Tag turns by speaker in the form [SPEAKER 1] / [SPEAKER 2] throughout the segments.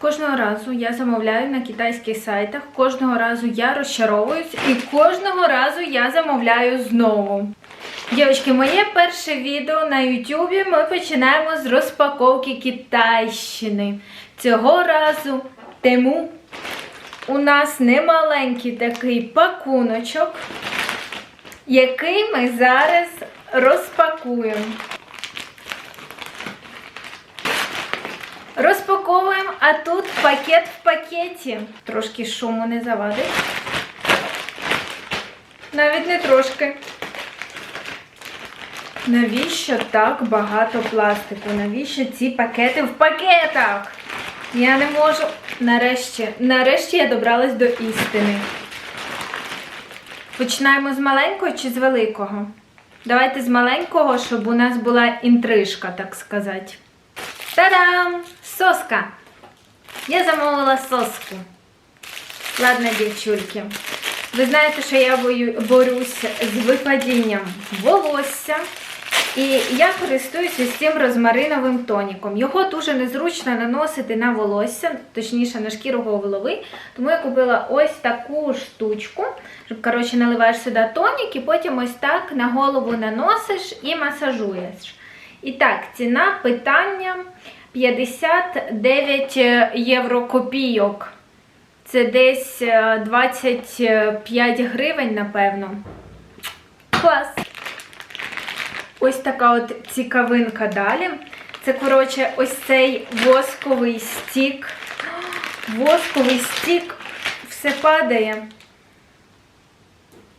[SPEAKER 1] Кожного разу я замовляю на китайських сайтах, кожного разу я розчаровуюсь і кожного разу я замовляю знову. Дівчатки, моє перше відео на Ютубі ми починаємо з розпаковки Китайщини. Цього разу тему у нас немаленький такий пакуночок, який ми зараз розпакуємо. Розпаковуємо, а тут пакет в пакеті. Трошки шуму не завадить. Навіть не трошки. Навіщо так багато пластику? Навіщо ці пакети в пакетах? Я не можу. Нарешті, нарешті я добралась до істини. Починаємо з маленького чи з великого? Давайте з маленького, щоб у нас була інтрижка, так сказати. Та-дам! Соска! Я замовила соску. Ладно, дівчульки. Ви знаєте, що я бою, борюсь з випадінням волосся. І я користуюся з цим розмариновим тоніком. Його дуже незручно наносити на волосся, точніше на шкіру голови. Тому я купила ось таку штучку, коротше, наливаєш сюди тонік і потім ось так на голову наносиш і масажуєш. І так, ціна питання 59 євро копійок. Це десь е, 25 гривень, напевно. Клас! Ось така от цікавинка далі. Це, коротше, ось цей восковий стік. Восковий стік все падає.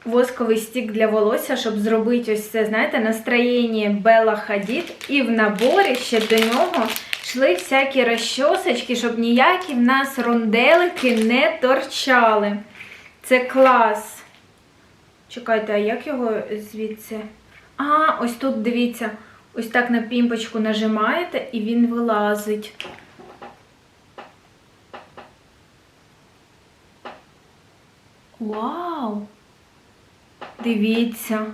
[SPEAKER 1] Восковий стік для волосся, щоб зробити ось це, знаєте, настроєння Белла Хадід. І в наборі ще до нього йшли всякі розчосочки, щоб ніякі в нас ронделики не торчали. Це клас. Чекайте, а як його звідси? А, ось тут дивіться, ось так на пімпочку нажимаєте і він вилазить. Вау! Дивіться.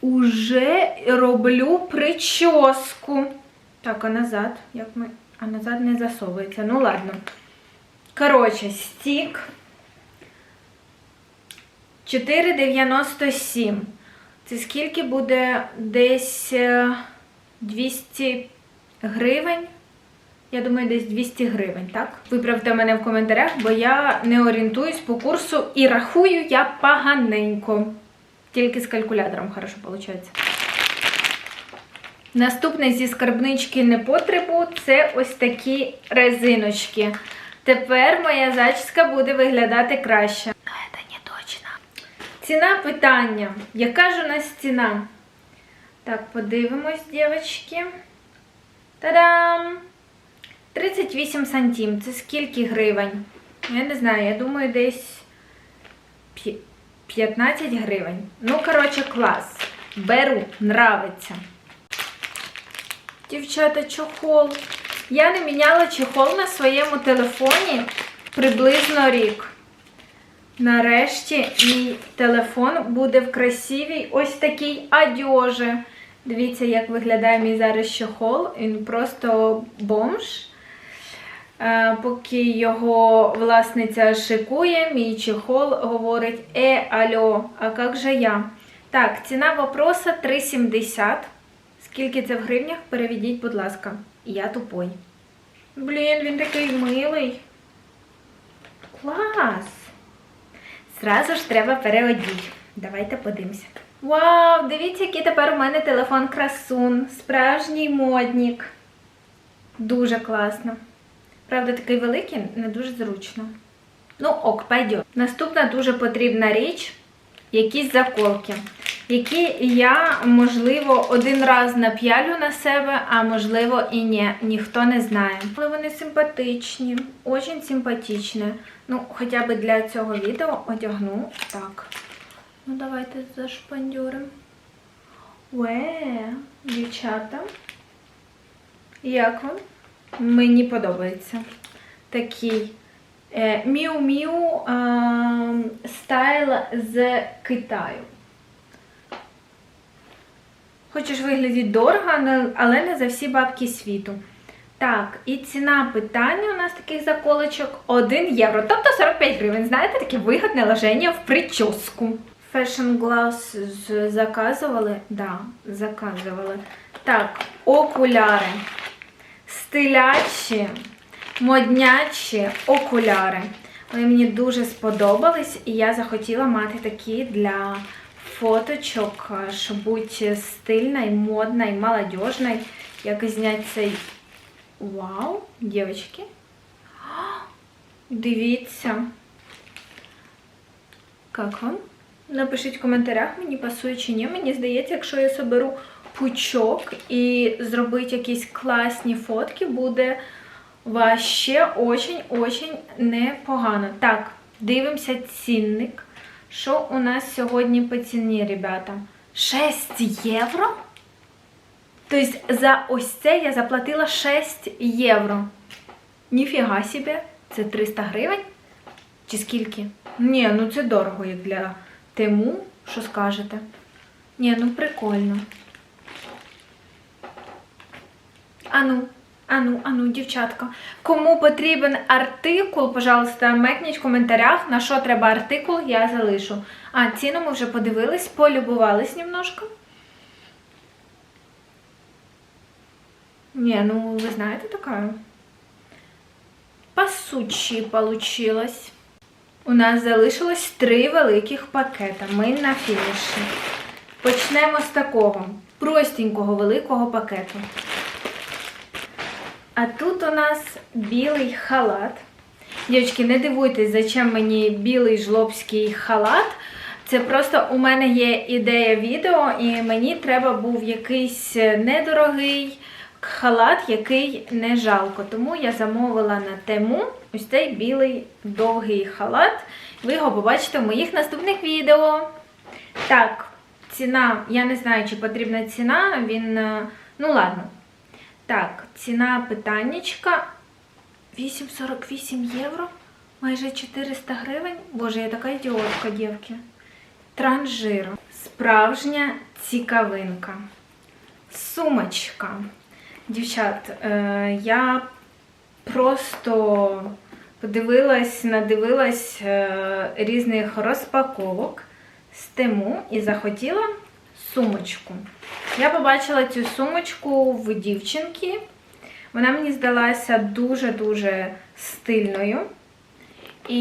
[SPEAKER 1] Уже роблю прическу. Так, а назад? Як ми. А назад не засовується. Ну ладно. Коротше, стік 4,97. Це скільки буде десь е, 200 гривень? Я думаю, десь 200 гривень, так? Виправте мене в коментарях, бо я не орієнтуюсь по курсу і рахую я поганенько. Тільки з калькулятором хорошо виходить. Наступне зі скарбнички непотребу це ось такі резиночки. Тепер моя зачіска буде виглядати краще. Це не точно. Ціна питання. Яка ж у нас ціна? Так, подивимось, дівчатки. Та-дам! 38 сантим. Це скільки гривень? Я не знаю, я думаю, десь 15 гривень. Ну, коротше, клас. Беру, нравиться. Дівчата, чохол. Я не міняла чехол на своєму телефоні приблизно рік. Нарешті мій телефон буде в красивій ось такій одежі. Дивіться, як виглядає мій зараз чохол. Він просто бомж. Е, Поки його власниця шикує, мій чехол говорить: Е, алло, а як же я? Так, ціна вопроса 3,70. Скільки це в гривнях? Переведіть, будь ласка. Я тупой. Блін, він такий милий. Клас! Зразу ж треба переодіти. Давайте подивимося. Вау, дивіться, який тепер у мене телефон красун. Справжній моднік. Дуже класно. Правда, такий великий, не дуже зручно. Ну, ок, пойдет. Наступна дуже потрібна річ якісь заколки, які я, можливо, один раз нап'ялю на себе, а можливо і ні. Ніхто не знає. Але вони симпатичні, дуже симпатичні. Ну, хоча б для цього відео одягну так. Ну, давайте зашпандюримо. Уе, дівчата. Як вам? Мені подобається. Такий е, Міу-Міу стайл з Китаю. Хочеш виглядати дорого, але- не за всі бабки світу. Так, і ціна питання у нас таких заколочок 1 євро, тобто 45 гривень. Знаєте, таке вигідне ложення в прическу. Fashion Glass заказували? Да, заказували. Так, окуляри. Стилячі, моднячі окуляри. Вони мені дуже сподобались, і я захотіла мати такі для фоточок, щоб бути модна, і молодежна. Як зняти цей Вау, дівчатки. Дивіться. Як вам? Напишіть в коментарях, мені пасує чи ні. Мені здається, якщо я соберу пучок і зробити якісь класні фотки, буде ваще очень-очень непогано. Так, дивимося цінник. Що у нас сьогодні по ціні, ребята? 6 євро? Тобто за ось це я заплатила 6 євро. Ніфіга собі, це 300 гривень? Чи скільки? Ні, ну це дорого, як для тему. Що скажете? Ні, ну прикольно. Ану, ану, ану, дівчатка. Кому потрібен артикул, пожалуйста, мекніть в коментарях, на що треба артикул, я залишу. А, ціну ми вже подивились, полюбувались немножко. Не, ну вы знаете такая. Пасучі получилось. У нас залишилось три великих пакета. Ми на фініші. Почнемо з такого простенького великого пакету. А тут у нас білий халат. Дівчатки, не дивуйтесь, зачем мені білий жлобський халат. Це просто у мене є ідея відео, і мені треба був якийсь недорогий халат, який не жалко. Тому я замовила на тему ось цей білий довгий халат. Ви його побачите в моїх наступних відео. Так, ціна, я не знаю, чи потрібна ціна, він. е, Ну, ладно. Так, ціна питаннячка 8,48 євро. Майже 400 гривень. Боже, я така ідіотка, дівки. Транжиро. Справжня цікавинка. Сумочка. Дівчат, е, я просто подивилась, надивилась е, різних розпаковок з тему і захотіла сумочку. Я побачила цю сумочку в дівчинки. Вона мені здалася дуже-дуже стильною. І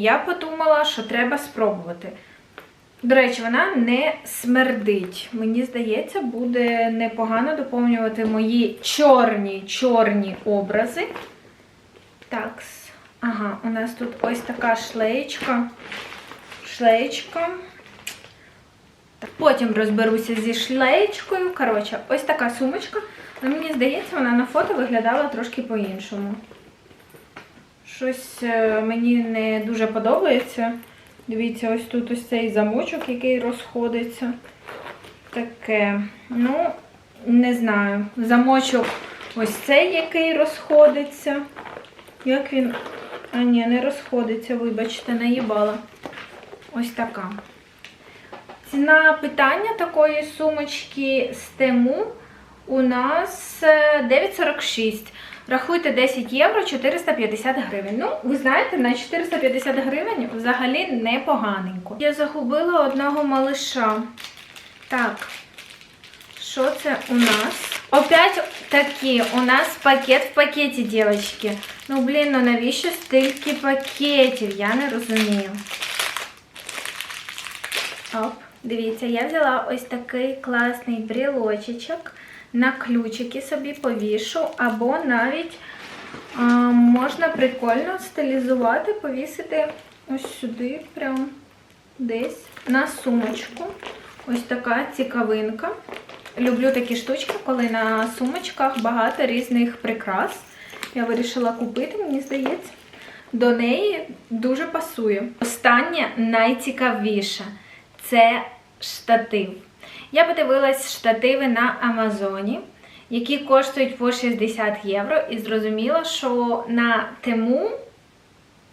[SPEAKER 1] я подумала, що треба спробувати. До речі, вона не смердить. Мені здається, буде непогано доповнювати мої чорні чорні образи. Так, ага, у нас тут ось така шлеєчка. Шлеєчка. Потім розберуся зі шлеєчкою. Коротше, ось така сумочка. Але мені здається, вона на фото виглядала трошки по-іншому. Щось е, мені не дуже подобається. Дивіться, ось тут ось цей замочок, який розходиться. Таке. Ну, не знаю. Замочок ось цей, який розходиться. Як він. А ні, не розходиться, вибачте, наїбала. Ось така. Ціна питання такої сумочки з тему у нас е, 9,46. Рахуйте 10 євро 450 гривень. Ну, ви знаєте, на 450 гривень взагалі непоганенько. Я загубила одного малиша. Так, що це у нас? Опять такі, у нас пакет в пакеті, дівчатки. Ну, блін, ну навіщо стільки пакетів? Я не розумію. Оп, дивіться, я взяла ось такий класний брілочечок. На ключики собі повішу, або навіть а, можна прикольно стилізувати, повісити ось сюди, прям десь на сумочку. Ось така цікавинка. Люблю такі штучки, коли на сумочках багато різних прикрас. Я вирішила купити, мені здається. До неї дуже пасує. Останнє найцікавіше це штатив. Я подивилась штативи на Амазоні, які коштують по 60 євро, і зрозуміла, що на тему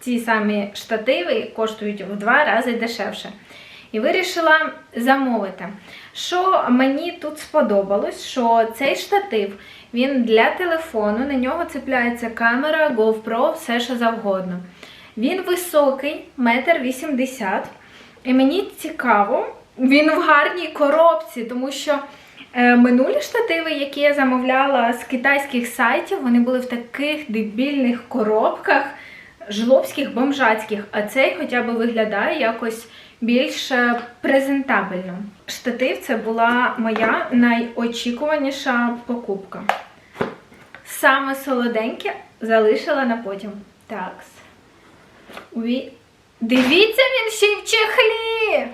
[SPEAKER 1] ці самі штативи коштують в два рази дешевше. І вирішила замовити. Що мені тут сподобалось, що цей штатив він для телефону, на нього цепляється камера, GoPro, все що завгодно. Він високий, метр вісімдесят. І мені цікаво, він в гарній коробці, тому що е, минулі штативи, які я замовляла з китайських сайтів, вони були в таких дебільних коробках, жлобських, бомжацьких, а цей хоча б виглядає якось більш е, презентабельно. Штатив це була моя найочікуваніша покупка. Саме солоденьке залишила на потім. Так. Уві... Дивіться, він ще й в чехлі!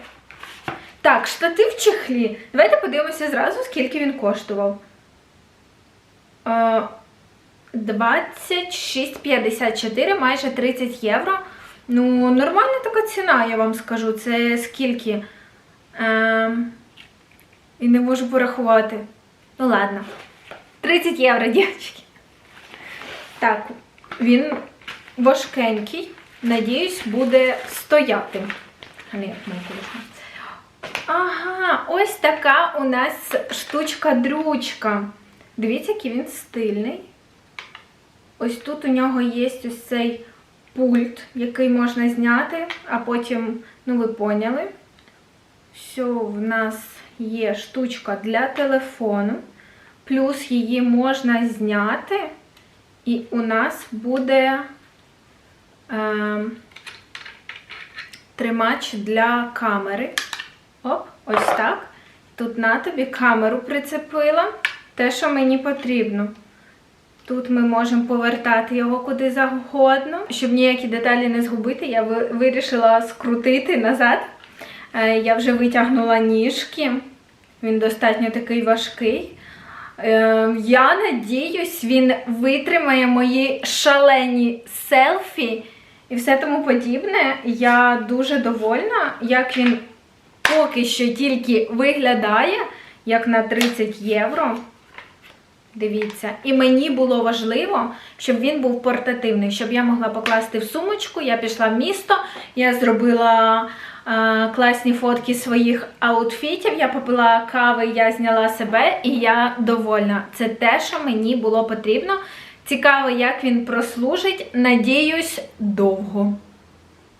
[SPEAKER 1] Так, штатив в чехлі. Давайте подивимося зразу, скільки він коштував. Е, 26,54, майже 30 євро. Ну, нормальна така ціна, я вам скажу. Це скільки? Е, і не можу порахувати. Ну, ладно. 30 євро, дівчатки. Так, він важкенький. Надіюсь, буде стояти. Ага, ось така у нас штучка-дрючка. Дивіться, який він стильний. Ось тут у нього є ось цей пульт, який можна зняти, а потім, ну ви поняли. Все, в нас є штучка для телефону. Плюс її можна зняти, і у нас буде тримач для камери. Оп, ось так. Тут на тобі камеру прицепила. Те, що мені потрібно. Тут ми можемо повертати його куди завгодно. Щоб ніякі деталі не згубити, я вирішила скрутити назад. Е, Я вже витягнула ніжки. Він достатньо такий важкий. Е, Я надіюсь, він витримає мої шалені селфі і все тому подібне. Я дуже довольна, як він поки що тільки виглядає, як на 30 євро. Дивіться, і мені було важливо, щоб він був портативний, щоб я могла покласти в сумочку. Я пішла в місто, я зробила класні фотки своїх аутфітів. Я попила кави, я зняла себе і я довольна. Це те, що мені було потрібно. Цікаво, як він прослужить. Надіюсь, довго.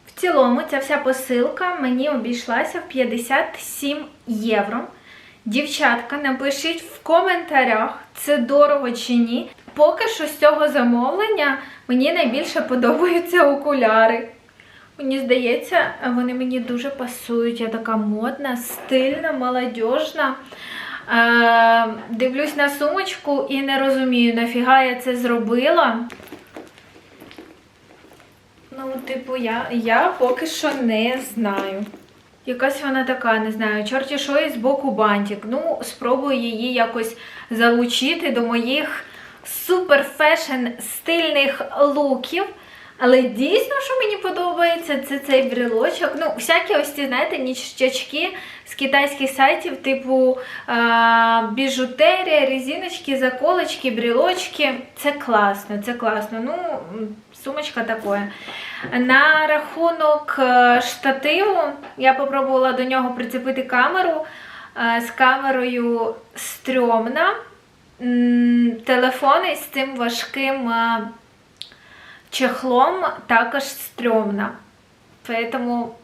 [SPEAKER 1] В цілому, ця вся посилка мені обійшлася в 57 євро. Дівчатка, напишіть в коментарях, це дорого чи ні. Поки що з цього замовлення мені найбільше подобаються окуляри. Мені здається, вони мені дуже пасують. Я така модна, стильна, молодіжна. Е, дивлюсь на сумочку і не розумію, нафіга я це зробила. Ну, типу, я, я поки що не знаю. Якась вона така, не знаю, чорті що і з боку бантик. Ну, спробую її якось залучити до моїх супер фешн стильних луків. Але дійсно, що мені подобається, це цей брелочок. Ну, всякі ось ці, знаєте, ніщачки з китайських сайтів, типу а, біжутерія, резиночки, заколочки, брелочки. Це класно, це класно. Ну, сумочка такое. На рахунок е, штативу я попробувала до нього прицепити камеру. Е, З камерою стрьомна. Телефони з цим важким е, чехлом також стрьомна. Тому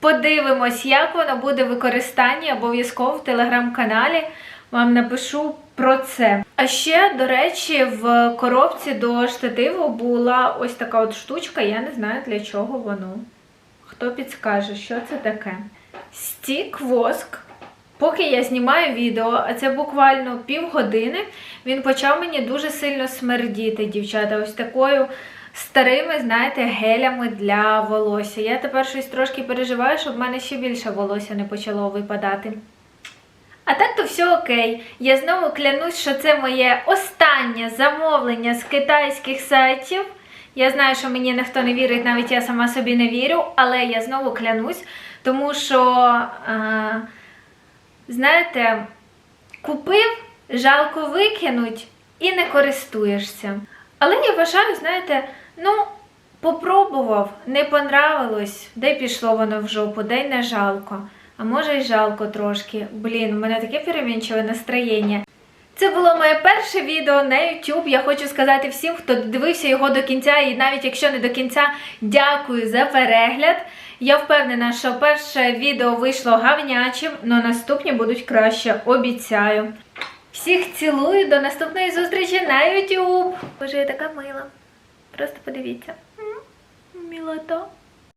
[SPEAKER 1] подивимось, як воно буде в використанні обов'язково в телеграм-каналі. Вам напишу про це. А ще, до речі, в коробці до штативу була ось така от штучка, я не знаю для чого воно. Хто підскаже, що це таке? Стік воск. Поки я знімаю відео, а це буквально півгодини, він почав мені дуже сильно смердіти, дівчата, ось такою старими, знаєте, гелями для волосся. Я тепер щось трошки переживаю, щоб в мене ще більше волосся не почало випадати. А так то все окей. Я знову клянусь, що це моє останнє замовлення з китайських сайтів. Я знаю, що мені ніхто не вірить, навіть я сама собі не вірю, але я знову клянусь, тому що, е, знаєте, купив, жалко викинуть і не користуєшся. Але я вважаю, знаєте, ну, попробував, не понравилось, де пішло воно в жопу, де й не жалко. А може й жалко трошки. Блін, у мене таке перемінчиве настроєння. Це було моє перше відео на YouTube. Я хочу сказати всім, хто дивився його до кінця, і навіть якщо не до кінця, дякую за перегляд. Я впевнена, що перше відео вийшло гавнячим, але наступні будуть краще, обіцяю. Всіх цілую, до наступної зустрічі на YouTube. Боже, я така мила. Просто подивіться. Мілота.